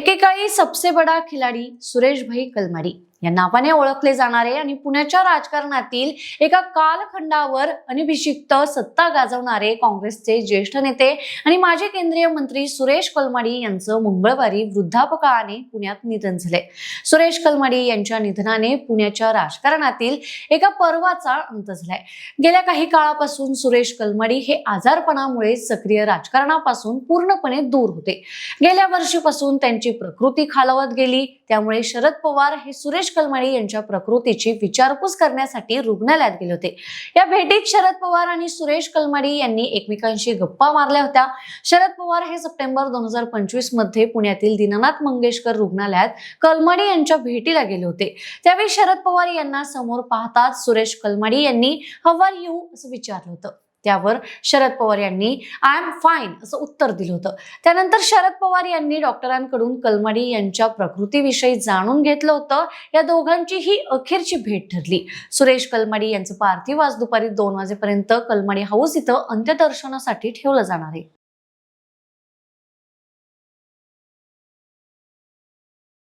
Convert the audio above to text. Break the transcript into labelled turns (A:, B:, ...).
A: एकेकाळी सबसे बडा खिलाडी सुरेश भाई कलमाडी या नावाने ओळखले जाणारे आणि पुण्याच्या राजकारणातील एका कालखंडावर अनिभिषिक्त सत्ता गाजवणारे काँग्रेसचे ज्येष्ठ नेते आणि माजी केंद्रीय मंत्री सुरेश कलमाडी यांचं मंगळवारी वृद्धापकाळाने पुण्यात निधन झाले सुरेश कलमाडी यांच्या निधनाने पुण्याच्या राजकारणातील एका पर्वाचा अंत झालाय गेल्या काही काळापासून सुरेश कलमाडी हे आजारपणामुळे सक्रिय राजकारणापासून पूर्णपणे दूर होते गेल्या वर्षीपासून त्यांची प्रकृती खालावत गेली त्यामुळे शरद पवार हे सुरेश सतीश कलमाडी यांच्या प्रकृतीची विचारपूस करण्यासाठी रुग्णालयात गेले होते या भेटीत शरद पवार आणि सुरेश कलमाडी यांनी एकमेकांशी गप्पा मारल्या होत्या शरद पवार हे सप्टेंबर दोन हजार पंचवीस मध्ये पुण्यातील दीनानाथ मंगेशकर रुग्णालयात कलमाडी यांच्या भेटीला गेले होते त्यावेळी शरद पवार यांना समोर पाहताच सुरेश कलमाडी यांनी हवाल येऊ असं विचारलं होतं त्यावर शरद पवार यांनी आय एम फाईन असं उत्तर दिलं होतं त्यानंतर शरद पवार यांनी डॉक्टरांकडून कलमाडी यांच्या प्रकृतीविषयी जाणून घेतलं होतं या दोघांची ही अखेरची भेट ठरली सुरेश कलमाडी यांचं पार्थिव आज दुपारी दोन वाजेपर्यंत कलमाडी हाऊस इथं अंत्यदर्शनासाठी ठेवलं जाणार आहे